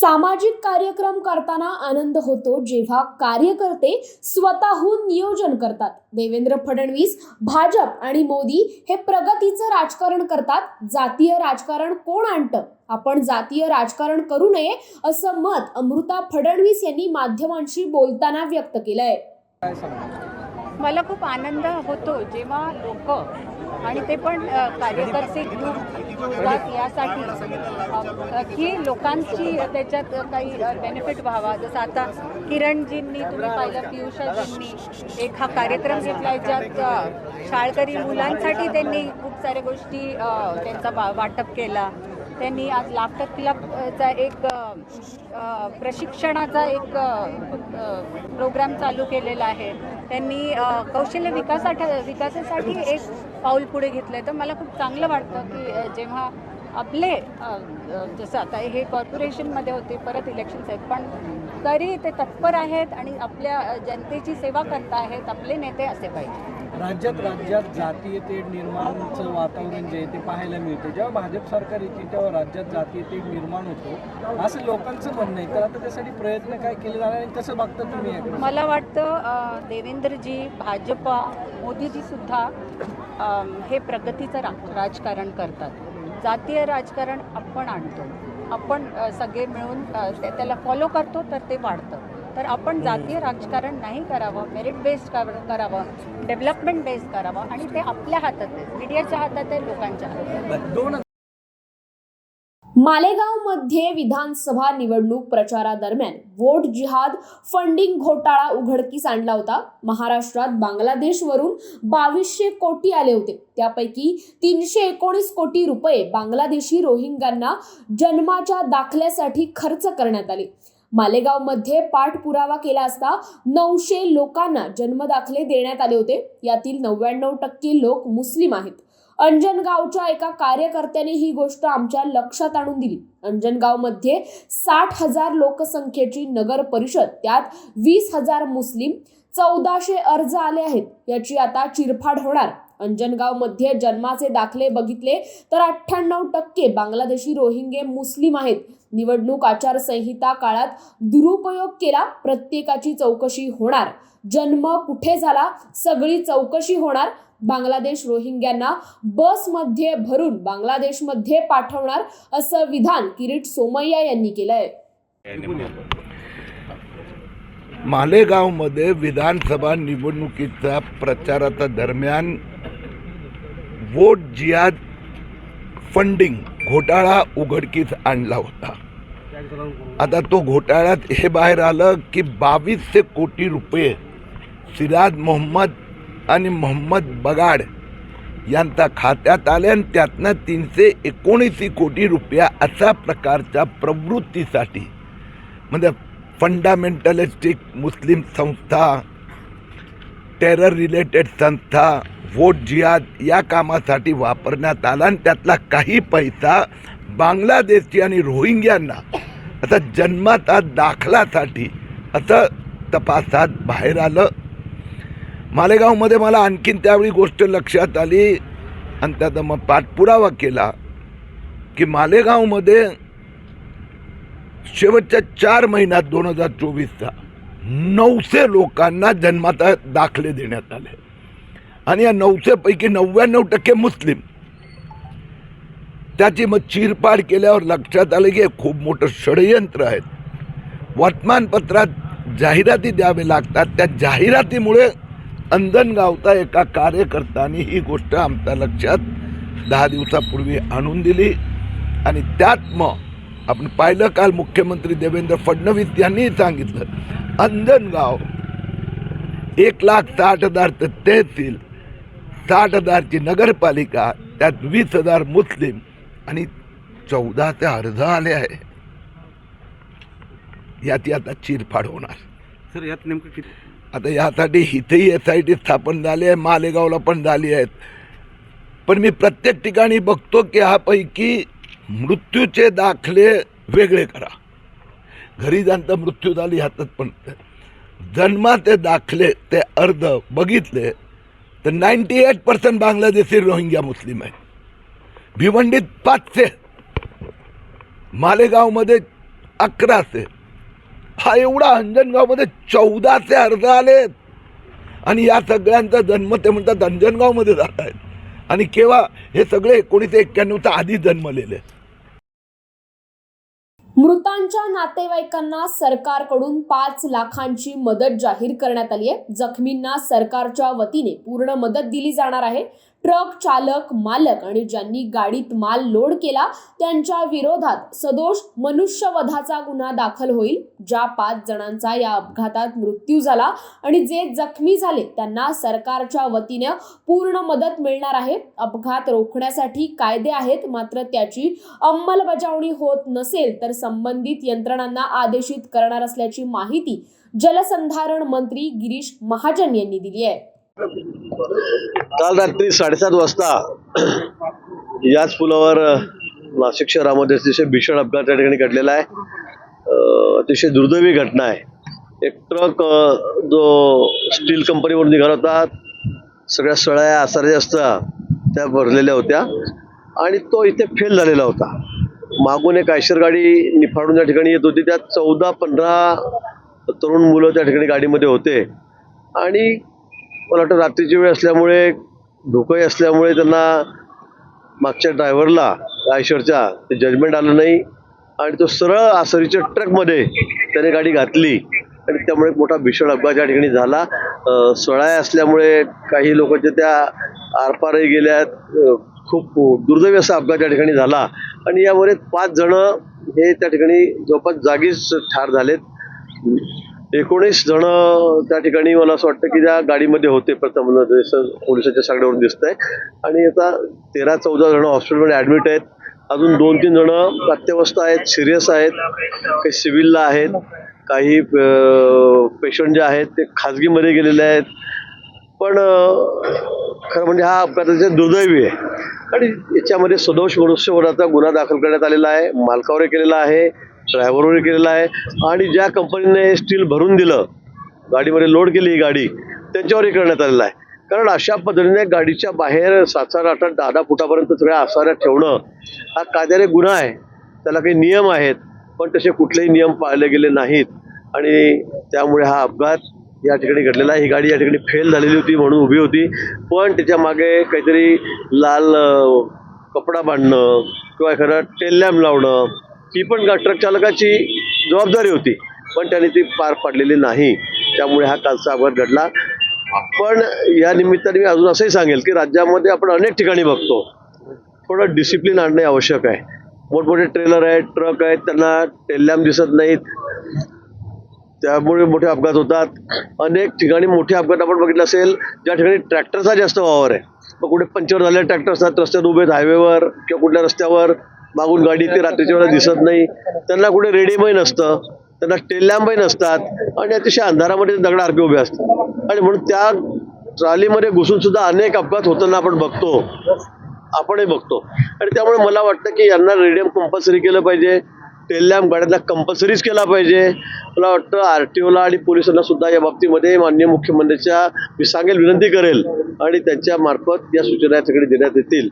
सामाजिक कार्यक्रम करताना आनंद होतो जेव्हा कार्यकर्ते स्वतःहून नियोजन करतात. देवेंद्र फडणवीस भाजप आणि मोदी हे प्रगतीचं राजकारण करतात. जातीय राजकारण कोण आणतं? आपण जातीय राजकारण करू नये असं मत अमृता फडणवीस यांनी माध्यमांशी बोलताना व्यक्त केलंय. मला खूप आनंद होतो जेव्हा लोक आणि ते पण कार्यकर्ते ग्रुप यासाठी की लोकांची त्याच्यात काही बेनिफिट व्हावा. जसं आता किरणजींनी तुम्ही पाहिलं पियुषाजींनी एक हा कार्यक्रम घेतला. ज्यात शाळकरी मुलांसाठी त्यांनी खूप साऱ्या गोष्टी त्यांचा वा- वाटप केला. त्यांनी आज लाफ्टर क्लबचा एक प्रशिक्षणाचा एक प्रोग्राम चालू केलेला आहे. त्यांनी कौशल्य विकासासाठी विकासासाठी एक पाऊल पुढे घेतलं आहे तर मला खूप चांगलं वाटतं की जेव्हा आपले जसं आता हे कॉर्पोरेशनमध्ये होते परत इलेक्शन्स आहेत पण तरी ते तत्पर आहेत आणि आपल्या जनतेची सेवा करत आहेत आपले नेते असे पाहिजे. राज्यात राज्यात जातीय तेढ निर्माणचं वातावरण जे आहे ते पाहायला मिळते. जेव्हा भाजप सरकार येते तेव्हा राज्यात जातीय तेढ निर्माण होतो. असं लोकांचं म्हणणं आहे. तर आता त्यासाठी प्रयत्न काय केले जाणार आणि कसं बघता तुम्ही मला वाटतं देवेंद्रजी भाजपा मोदीजी सुद्धा हे प्रगतीचं रा राजकारण करतात. जातीय राजकारण आपण आणतो. आपण सगळे मिळून त्याला फॉलो करतो तर ते वाढतं. तर आपण जातीय राजकारण नाही करावं मेरिट बेस्ड करावं डेव्हलपमेंट बेस्ड करावं आणि ते आपल्या हातात आहे. मीडियाच्या हातात आहे लोकांच्या हातात दोन मालेगावमध्ये विधानसभा निवडणूक प्रचारादरम्यान वोट जिहाद फंडिंग घोटाळा उघडकीस आणला होता. महाराष्ट्रात बांगलादेशवरून बावीसशे कोटी आले होते. त्यापैकी तीनशे एकोणीस कोटी रुपये बांगलादेशी रोहिंग्यांना जन्माच्या दाखल्यासाठी खर्च करण्यात आले. मालेगावमध्ये पाठपुरावा केला असता नऊशे लोकांना जन्मदाखले देण्यात आले होते. यातील नव्याण्णव टक्के लोक मुस्लिम आहेत. अंजनगावच्या एका कार्यकर्त्याने ही गोष्ट आमच्या लक्षात आणून दिली. अंजनगावमध्ये साठ हजार लोकसंख्येची नगर परिषद त्यात वीस हजार मुस्लिम चौदाशे अर्ज आले आहेत. याची आता चिरफाड होणार. अंजनगावमध्ये जन्माचे दाखले बघितले तर अठ्ठ्याण्णव टक्के बांगलादेशी रोहिंगे मुस्लिम आहेत. निवडणूक आचारसंहिता काळात दुरुपयोग केला प्रत्येकाची चौकशी होणार. जन्म कुठे झाला सगळी चौकशी होणार. बांगलादेश रोहिंग्यांना बसमध्ये भरून बांगलादेशमध्ये पाठवणार असं विधान किरीट सोमय्या यांनी केलंय. मालेगावमध्ये विधानसभा निवडणुकीचा प्रचाराच्या दरम्यान वोट जियाद फंडिंग घोटाळा उघडकीस आणला होता. आता तो घोटाळ्यात हे बाहेर आलं की बावीसशे कोटी रुपये सिराज मोहम्मद आणि मोहम्मद बगाड यांच्या खात्यात आले आणि त्यातनं तीनशे एकोणीस कोटी रुपया अशा प्रकारच्या प्रवृत्तीसाठी म्हणजे फंडामेंटलिस्टिक मुस्लिम संस्था टेरर रिलेटेड संस्था वोट जिहाद या कामासाठी वापरण्यात आला आणि त्यातला काही पैसा बांगलादेशची आणि रोहिंग्यांना आता जन्माचा दाखलासाठी असं तपासात बाहेर आलं. मालेगावमध्ये मला आणखीन त्यावेळी गोष्ट लक्षात आली आणि त्याचा मग पाठपुरावा केला की मालेगावमध्ये शेवटच्या चार महिन्यात दोन हजार चोवीसचा नऊशे लोकांना जन्माता दाखले देण्यात आले. आणि या नऊशेपैकी नव्याण्णव टक्के मुस्लिम. त्याची मग चिरपाड केल्यावर लक्षात आलं की हे खूप मोठं षडयंत्र आहे. वर्तमानपत्रात जाहिराती द्यावे लागतात. त्या जाहिरातीमुळे अंजनगावचा एका कार्यकर्त्याने ही गोष्ट आमच्या लक्षात दहा दिवसापूर्वी आणून दिली. आणि त्यात मग आपण पाहिलं काल मुख्यमंत्री देवेंद्र फडणवीस यांनी सांगितलं अंजनगाव एक लाख साठ हजारचं तहसील साठ हजारची नगरपालिका त्यात वीस हजार मुस्लिम आणि चौदा ते अर्ज आले आहे. याची आता चिरफाड होणार. सर यात नेमकं किती? आता यासाठी इथेही एस आय टी स्थापन झाली आहे मालेगावला पण झाली आहेत. पण मी प्रत्येक ठिकाणी बघतो की ह्यापैकी मृत्यूचे दाखले वेगळे करा. घरी जाणता मृत्यू झाली ह्यातच पण. जन्माचे दाखले ते अर्ध बघितले तर ninety eight percent Bangladeshi Rohingya मुस्लिम आहे भिवंडीत पाचशे मालेगावमध्ये अकराशे हा एवढा अंजनगावमध्ये चौदाचे अर्ज आलेत आणि या सगळ्यांचा जन्म ते म्हणतात अंजनगावमध्ये झाला आहे आणि केव्हा हे सगळे एकोणीसशे एक्क्याण्णवचा आधी जन्मलेले आहेत. मृतांच्या नातेवाईकांना सरकारकडून पाच लाखांची मदत जाहीर करण्यात आली आहे. जखमींना सरकारच्या वतीने पूर्ण मदत दिली जाणार आहे. ट्रक चालक मालक आणि ज्यांनी गाडीत माल लोड केला त्यांच्या विरोधात सदोष मनुष्यवधाचा गुन्हा दाखल होईल ज्या पाच जणांचा या अपघातात मृत्यू झाला आणि जे जखमी झाले त्यांना सरकारच्या वतीने पूर्ण मदत मिळणार आहे. अपघात रोखण्यासाठी कायदे आहेत मात्र त्याची अंमलबजावणी होत नसेल तर संबंधित यंत्रणांना आदेशित करणार असल्याची माहिती जलसंधारण मंत्री गिरीश महाजन यांनी दिली आहे. काल रात्री साडेसात वाजता याच पुलावर नाशिक शहरामध्ये अतिशय भीषण अपघात त्या ठिकाणी घडलेला आहे. अतिशय दुर्दैवी घटना आहे. एक ट्रक जो स्टील कंपनीवरून निघाला होता सगळ्या सळ्या आसाऱ्या असता त्या भरलेल्या होत्या आणि तो इथे फेल झालेला होता. मागून एक आयशर गाडी निफाडून त्या ठिकाणी येत होती. त्यात चौदा पंधरा तरुण मुलं त्या ठिकाणी गाडीमध्ये होते आणि मला वाटतं रात्रीची वेळ असल्यामुळे धोकाही असल्यामुळे त्यांना मागच्या ड्रायव्हरला रायश्वरच्या ते जजमेंट आलं नाही. आणि तो सरळ आसरीच्या ट्रकमध्ये त्याने गाडी घातली. आणि त्यामुळे मोठा भीषण अपघात या ठिकाणी झाला. सळाय असल्यामुळे काही लोकांच्या त्या आरपारही गेल्यात. खूप दुर्दैवी असा अपघात या ठिकाणी झाला. आणि यामध्ये पाच जण हे त्या ठिकाणी जवळपास जागीच ठार झालेत. एकोणीस जण त्या ठिकाणी मला असं वाटतं की त्या गाडीमध्ये होते. प्रथम म्हणजे जसं पोलिसाच्या सांगण्यावरून दिसतंय. आणि आता तेरा चौदा जण हॉस्पिटलमध्ये ॲडमिट आहेत. अजून दोन तीन जण अत्यवस्थ आहेत सिरियस आहेत. काही सिव्हिलला आहेत. काही पेशंट जे आहेत ते खाजगीमध्ये गेलेले आहेत. पण खरं म्हणजे हा अपघाताचे दुर्दैवी आहे. आणि याच्यामध्ये सदोष मनुष्यवधाचा गुन्हा दाखल करण्यात आलेला आहे. मालकावरही केलेला आहे. ड्रायव्हरवर केलेला आहे. आणि ज्या कंपनीने हे स्टील भरून दिलं गाडीमध्ये लोड केली ही गाडी त्यांच्यावरही करण्यात आलेलं आहे. कारण अशा पद्धतीने गाडीच्या बाहेर सात सात आठ आठ दहा दहा फुटापर्यंत सगळ्या आसाऱ्या ठेवणं हा कायद्याने गुन्हा आहे. त्याला काही नियम आहेत पण तसे कुठलेही नियम पाळले गेले नाहीत. आणि त्यामुळे हा अपघात या ठिकाणी घडलेला आहे. ही गाडी या ठिकाणी फेल झालेली होती म्हणून उभी होती. पण त्याच्यामागे काहीतरी लाल कपडा बांधणं किंवा एखादा टेल लावणं ही पण ट्रक चालकाची जबाबदारी होती. पण त्याने ती पार पाडलेली नाही. त्यामुळे हा कालचा अपघात घडला. पण या निमित्ताने मी अजून असंही सांगेल की राज्यामध्ये आपण अनेक ठिकाणी बघतो. थोडं डिसिप्लिन आणणे आवश्यक आहे. मोठमोठे ट्रेलर आहेत ट्रक आहेत त्यांना टेल्ल्याम दिसत नाहीत. त्यामुळे मोठे अपघात होतात. अनेक ठिकाणी मोठे अपघात आपण बघितलं असेल ज्या ठिकाणी ट्रॅक्टरचा जास्त वावर आहे. मग कुठे पंक्चर झालेले ट्रॅक्टर असतात रस्त्यात उभे आहेत हायवेवर किंवा कुठल्या रस्त्यावर मागून गाडी ते रात्रीच्या वेळेला दिसत नाही. त्यांना कुठे रेडीमय नसतं. त्यांना टेल्लॅम्पही नसतात. आणि अतिशय अंधारामध्ये दगड दगडासारखे उभे असतात. आणि म्हणून त्या ट्रॉलीमध्ये घुसून सुद्धा अनेक अपघात होताना आपण बघतो. आपणही बघतो. आणि त्यामुळे मला वाटतं की यांना रेडियम कंपल्सरी केलं पाहिजे. टेल्लॅम्प गाड्यांना कंपल्सरीच केला पाहिजे. मला वाटतं आर टी ओला आणि पोलिसांना सुद्धा या बाबतीमध्ये माननीय मुख्यमंत्र्यांच्या मी सांगेल विनंती करेल आणि त्यांच्या मार्फत या सूचना या ठिकाणी देण्यात येतील.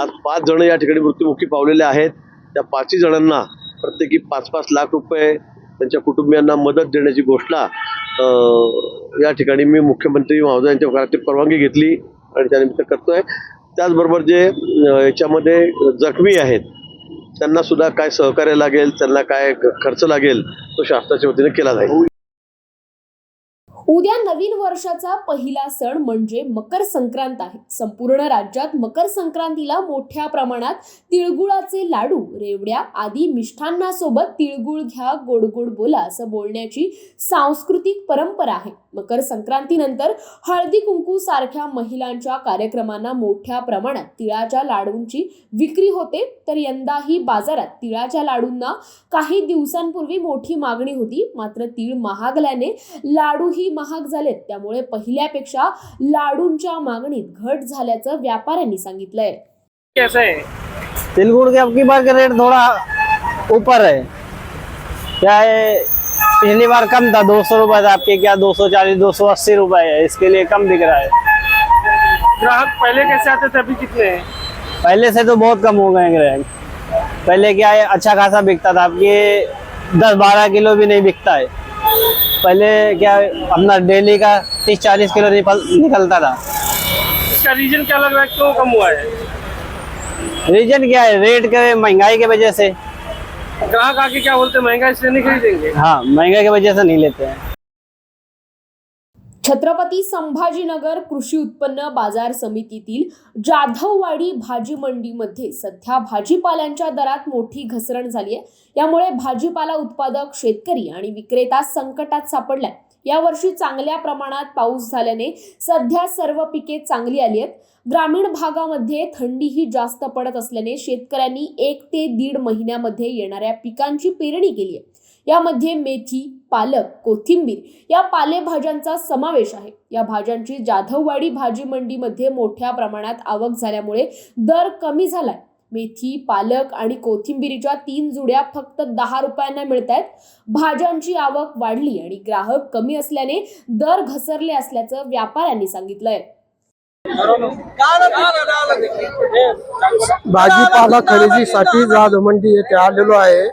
आज पाच जण या ठिकाणी मृत्युमुखी पावलेले आहेत. त्या पाचही जणांना प्रत्येकी पाच पाच लाख रुपये त्यांच्या कुटुंबियांना मदत देण्याची घोषणा या ठिकाणी मी मुख्यमंत्री महोदयांच्या घराची परवानगी घेतली आणि त्यानिमित्त करतोय. त्याचबरोबर जे याच्यामध्ये जखमी आहेत त्यांना सुद्धा काय सहकार्य लागेल त्यांना काय खर्च लागेल तो शासनाच्या वतीने केला जाईल. उद्या नवीन वर्षाचा पहिला सण म्हणजे मकर संक्रांत आहे. संपूर्ण राज्यात मकर संक्रांतीला मोठ्या प्रमाणात तिळगुळाचे लाडू रेवड्या आदी मिष्ठांनासोबत तिळगुळ घ्या गोड गोड बोला असं बोलण्याची सांस्कृतिक परंपरा आहे. मकर संक्रांतीनंतर हळदी कुंकू सारख्या महिलांच्या कार्यक्रमांना मोठ्या प्रमाणात तिळाच्या लाडूंची विक्री होते. तर यंदाही बाजारात तिळाच्या लाडूंना काही दिवसांपूर्वी मोठी मागणी होती. मात्र तीळ महागल्याने लाडूही महाग झालेत. त्यामुळे पहिल्यापेक्षा लाडूंच्या मागणीत घट झाल्याचं व्यापाऱ्यांनी सांगितलंय. कैसा तिलगुड़ के अब की बार का रेट थोड़ा ऊपर है क्या है पिछली बार कम था दो सौ रुपये था आपके क्या दो सौ चालीस दो सौ अस्सी रुपये है इसके लिए कम दिख रहा है. ग्राहक पहले कैसे आते थे? अभी कितने हैं? पहले से तो बहुत कम हो गए हैं ग्राहक. पहले क्या है अच्छा खासा बिकता था. ये दस बारह किलो भी नहीं बिकता है. पहले क्या अपना डेली का तीस चालीस किलो निकल निकलता था। इसका रीजन क्या लग रहा है? क्यों कम हुआ है? रीजन क्या है? रेट के महँगाई के वजह से। ग्राहक आके क्या बोलते हैं महँगा इसलिए नहीं खरीदेंगे? हाँ महँगाई की वजह से नहीं लेते हैं। छत्रपती संभाजीनगर कृषी उत्पन्न बाजार समितीतील जाधववाडी भाजी मंडीमध्ये सध्या भाजीपाल्यांच्या दरात मोठी घसरण झाली आहे. यामुळे भाजीपाला उत्पादक शेतकरी आणि विक्रेता संकटात सापडलाय. यावर्षी चांगल्या प्रमाणात पाऊस झाल्याने सध्या सर्व पिके चांगली आली आहेत. ग्रामीण भागामध्ये थंडीही जास्त पडत असल्याने शेतकऱ्यांनी एक ते दीड महिन्यामध्ये येणाऱ्या पिकांची पेरणी केली आहे. यामध्ये मेथी पालक कोथिंबीर या पालेभाज्यांचा समावेश आहे. या भाज्यांची जाधववाडी भाजी मंडीमध्ये मोठ्या प्रमाणात आवक झाल्यामुळे दर कमी झालाय. मेथी पालक आणि कोथिंबीरीच्या तीन जुड्या फक्त दहा रुपयांना मिळत आहेत भाज्यांची आवक वाढली आणि ग्राहक कमी असल्याने दर घसरले असल्याचं व्यापाऱ्यांनी सांगितलंय. भाजीपाला खरेदीसाठी जाधव मंडी येथे आलेलो आहे.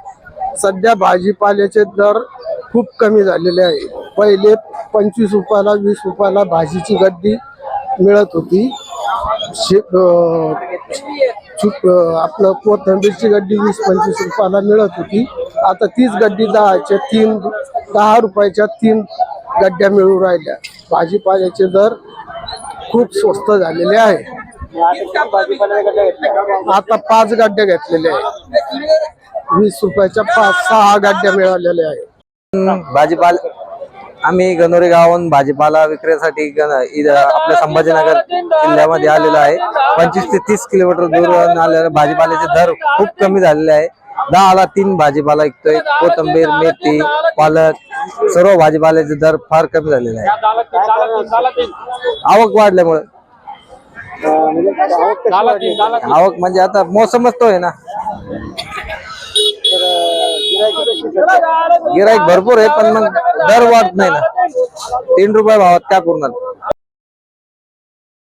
सध्या भाजीपाल्याचे दर खूप कमी झालेले आहे. पहिले पंचवीस रुपयाला वीस रुपयाला भाजीची गड्डी मिळत होती. शे आपलं कोथिंबीरची गड्डी वीस पंचवीस रुपयाला मिळत होती. आता तीच गड्डी दहाच्या तीन दहा रुपयाच्या तीन गड्ड्या मिळू राहिल्या. भाजीपाल्याचे दर खूप स्वस्त झालेले आहे. आता पाच गाड्या घेतलेल्या आहेत. वीस रुपयाच्या पाच सहा गाड्या मिळालेल्या आहेत. भाजीपाला आम्ही गणोरे गावाहून भाजीपाला विक्रीसाठी गण- इथं आपल्या संभाजीनगर जिल्ह्यामध्ये आलेलो आहे. पंचवीस ते तीस किलोमीटर दूर आलेल्या भाजीपाल्याचे दर खूप कमी झालेले आहे. दहाला तीन भाजीपाला विकतोय. कोथंबीर मेथी पालक सर्व भाजीपाल्याचे दर फार कमी झालेले आहे. आवक वाढल्यामुळे. आवक म्हणजे आता मोसमच तो आहे ना. गिराईक भरपूर आहे पण मग दर वाढत नाही ना. तीन रुपये भावात काय पूर्ण